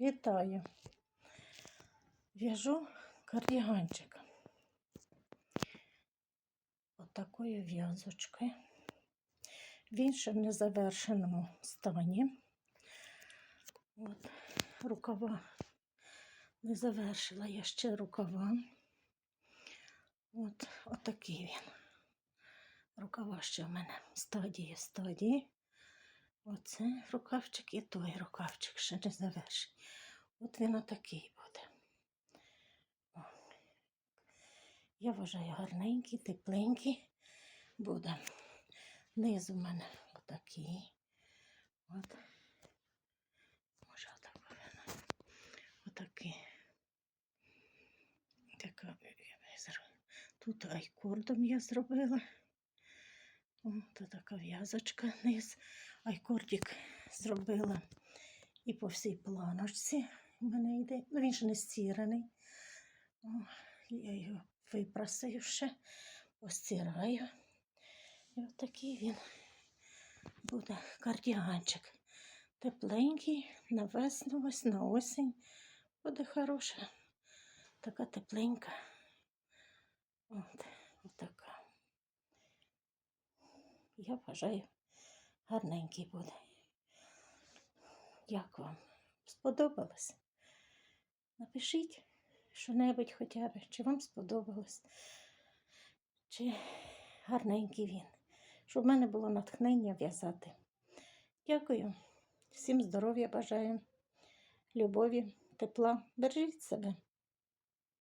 Вітаю. В'яжу кардіганчик. Отакою в'язочкою. Він ще в незавершеному стані. От, рукава не завершила я ще рукава. От, отакий він. Рукава ще в мене стадії стадії. Оце рукавчик і той рукавчик ще не завершений. От він отакий буде. О. Я вважаю гарненький, тепленький буде. Низ у мене отакий. От. Може отак повинно. Отакий. Така. Тут айкордом я зробила. То така в'язочка низ. Айкордик зробила і по всій планочці в мене йде. Ну, він ж не стіраний. О, я його випрасую ще, постираю. І отакий він буде кардіганчик. Тепленький, на весну, ось на осінь. Буде хороша. Така тепленька. От, Я вважаю, гарненький буде. Як вам? Сподобалось? Напишіть що-небудь хоча б, чи вам сподобалось, чи гарненький він, щоб в мене було натхнення в'язати. Дякую. Всім здоров'я бажаю, любові, тепла. Бережіть себе.